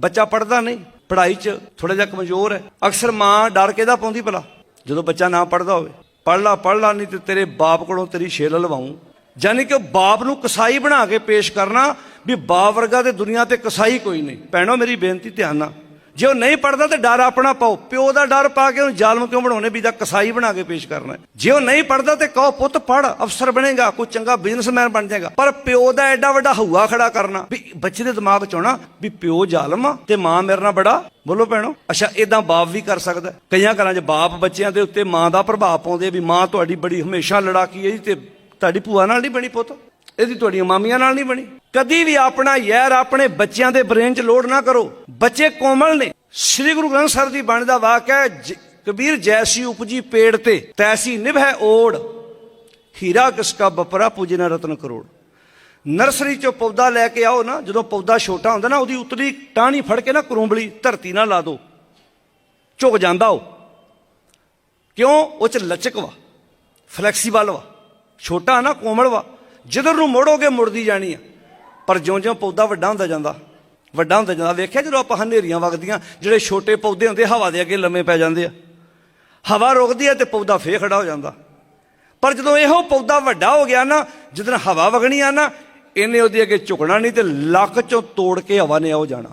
ਬੱਚਾ ਪੜਦਾ ਨਹੀਂ, ਪੜ੍ਹਾਈ 'ਚ ਥੋੜਾ ਜਿਹਾ ਕਮਜ਼ੋਰ ਹੈ। ਅਕਸਰ ਮਾਂ ਡਰ ਕਿਹਦਾ ਪਾਉਂਦੀ ਭਲਾ। ਜਦੋਂ ਬੱਚਾ ਨਾ ਪੜਦਾ ਹੋਵੇ ਪੜ ਲਾ ਪੜ ਲਾ, ਨਹੀਂ ਤੇ ਤੇਰੇ ਬਾਪ ਕੋਲੋਂ ਤੇਰੀ ਛੇਲ ਲਵਾਉਂ। ਯਾਨੀ ਕਿ ਬਾਪ ਨੂੰ ਕਸਾਈ ਬਣਾ ਕੇ ਪੇਸ਼ ਕਰਨਾ ਵੀ ਬਾਪ ਵਰਗਾ ਤੇ ਦੁਨੀਆ ਤੇ ਕਸਾਈ ਕੋਈ ਨਹੀਂ। ਭੈਣੋ, ਮੇਰੀ ਬੇਨਤੀ ਧਿਆਨ ਨਾਲ। ਜੇ ਉਹ ਨਹੀਂ ਪੜਦਾ ਤੇ ਡਰ ਆਪਣਾ ਪਾਓ। ਪਿਓ ਦਾ ਡਰ ਪਾ ਕੇ ਉਹਨੂੰ ਜ਼ਾਲਮ ਕਿਉਂ ਬਣਾਉਣੇ? ਵੀ ਦਾ ਕਸਾਈ ਬਣਾ ਕੇ ਪੇਸ਼ ਕਰਨਾ। ਜੇ ਉਹ ਨਹੀਂ ਪੜਦਾ ਤੇ ਕਹੋ, ਪੁੱਤ ਪੜ ਅਫਸਰ ਬਣੇਗਾ, ਕੋਈ ਚੰਗਾ ਬਿਜ਼ਨਸਮੈਨ ਬਣ ਜਾਏਗਾ। ਪਰ ਪਿਓ ਦਾ ਐਡਾ ਵੱਡਾ ਹਊਆ ਖੜਾ ਕਰਨਾ, ਵੀ ਬੱਚੇ ਦੇ ਦਿਮਾਗ 'ਚ ਆਉਣਾ ਵੀ ਪਿਓ ਜ਼ਾਲਮ ਆ ਤੇ ਮਾਂ ਮੇਰੇ ਨਾਲ ਬੜਾ। ਬੋਲੋ ਭੈਣੋ, ਅੱਛਾ ਇਦਾਂ ਬਾਪ ਵੀ ਕਰ ਸਕਦਾ। ਕਈਆਂ ਘਰਾਂ 'ਚ ਬਾਪ ਬੱਚਿਆਂ ਦੇ ਉੱਤੇ ਮਾਂ ਦਾ ਪ੍ਰਭਾਵ ਪਾਉਂਦੇ ਵੀ ਮਾਂ ਤੁਹਾਡੀ ਬੜੀ ਹਮੇਸ਼ਾ ਲੜਾਕੀ ਹੈ ਜੀ ਤੇ ਤੁਹਾਡੀ ਭੂਆ ਨਾਲ ਨਹੀਂ ਬਣੀ ਪੁੱਤ। ਇਹਦੀ ਤੁਹਾਡੀਆਂ ਮਾਮੀਆਂ ਨਾਲ ਨਹੀਂ ਬਣੀ। ਕਦੀ ਵੀ ਆਪਣਾ ਯਾਰ ਆਪਣੇ ਬੱਚਿਆਂ ਦੇ ਬ੍ਰੇਨ 'ਚ ਲੋਡ ਨਾ ਕਰੋ। ਬੱਚੇ ਕੋਮਲ ਨੇ। ਸ੍ਰੀ ਗੁਰੂ ਗ੍ਰੰਥ ਸਾਹਿਬ ਦੀ ਬਾਣੀ ਦਾ ਵਾਕਿਆ ਹੈ, ਜ- ਕਬੀਰ ਜੈਸੀ ਉਪਜੀ ਪੇੜ ਤੇ ਤੈਸੀ ਨਿਭੈ ਓੜ। ਹੀਰਾ ਕਿਸ ਕਾ ਬਪਰਾ ਪੂਜੇ ਨਾ ਰਤਨ ਕਰੋੜ। ਨਰਸਰੀ ਚੋਂ ਪੌਦਾ ਲੈ ਕੇ ਆਓ ਨਾ ਜਦੋਂ ਪੌਦਾ ਛੋਟਾ ਹੁੰਦਾ ਨਾ ਉਹਦੀ ਉਤਲੀ ਟਾਹਣੀ ਫੜ ਕੇ ਨਾ ਕਰੂੰਬਲੀ ਧਰਤੀ ਨਾਲ ਲਾ ਦਿਓ। ਝੁਕ ਜਾਂਦਾ ਉਹ। ਕਿਉਂ? ਉਹ ਚ ਲਚਕ ਵਾ ਫਲੈਕਸੀਬਲ ਵਾ। ਛੋਟਾ ਨਾ ਕੋਮਲ ਵਾ। ਜਿੱਧਰ ਨੂੰ ਮੋੜੋਗੇ ਮੁੜਦੀ ਜਾਣੀ ਆ। ਪਰ ਜਿਉਂ-ਜਿਉਂ ਪੌਦਾ ਵੱਡਾ ਹੁੰਦਾ ਜਾਂਦਾ, ਵੱਡਾ ਹੁੰਦਾ ਜਾਂਦਾ, ਵੇਖਿਆ ਜਦੋਂ ਆਪਾਂ ਹਨੇਰੀਆਂ ਵਗਦੀਆਂ, ਜਿਹੜੇ ਛੋਟੇ ਪੌਦੇ ਹੁੰਦੇ, ਹਵਾ ਦੇ ਅੱਗੇ ਲੰਮੇ ਪੈ ਜਾਂਦੇ ਆ। ਹਵਾ ਰੁਕਦੀ ਹੈ ਤੇ ਪੌਦਾ ਫੇਰ ਖੜਾ ਹੋ ਜਾਂਦਾ। ਪਰ ਜਦੋਂ ਇਹੋ ਪੌਦਾ ਵੱਡਾ ਹੋ ਗਿਆ ਨਾ ਜਦੋਂ ਹਵਾ ਵਗਣੀ ਆ ਨਾ, ਇਹਨੇ ਉਹਦੇ ਅੱਗੇ ਝੁਕਣਾ ਨਹੀਂ ਤੇ ਲੱਕ ਚੋਂ ਤੋੜ ਕੇ ਹਵਾ ਨੇ ਆਉ ਜਾਣਾ।